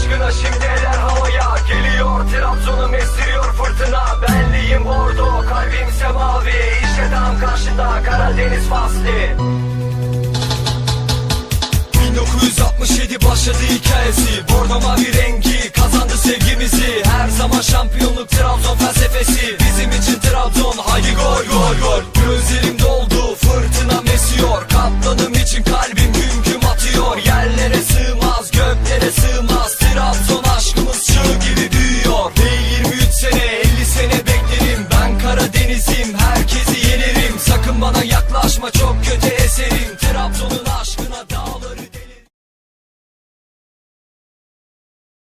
coşkuna şimdi eller havaya Geliyor Trabzon'um esiriyor fırtına. Benliğim bordo kalbimse mavi İşte tam karşında Karadeniz fasli. 1967 başladı hikayesi. Bordo mavi rengi kazandı sevgimizi. Her zaman şampiyonluk Trabzon felsefesi. Bizim için Trabzon haydi gol gol gol. Gözleri